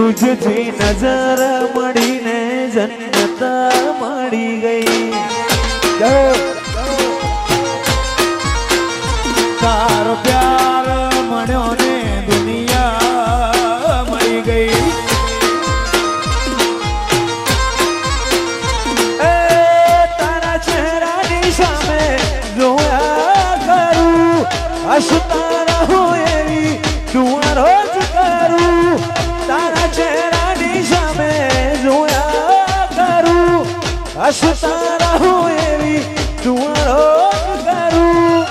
તુજથી નજર મળીને જન્નત મળી ગઈ તારો પ્યાર મળ્યો ને દુનિયા મળી ગઈ તારા ચહેરાની સામે જોયા કરું હસતા હસતા રહું એવી તું કરું.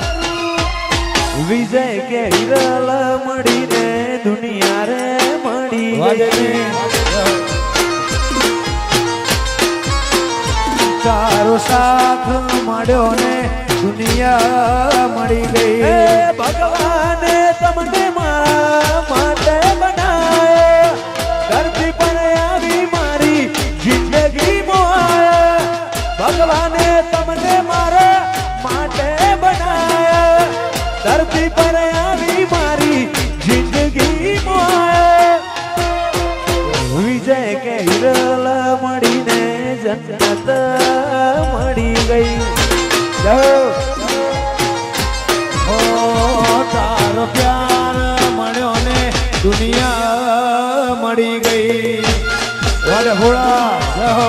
વિજય કે હિરલ મળીને દુનિયા રે મળી તારો સાથ મળ્યો ને, દુનિયા મળી ગઈ. તમને મારા માટે બનાયા. ધરતી પર આવી મારી જિંદગી વિજય કે હિરલ મળીને જન્નત મળી ગઈ. તારો પ્યાર મળ્યો ને દુનિયા મળી ગઈ. વડહોળા રહો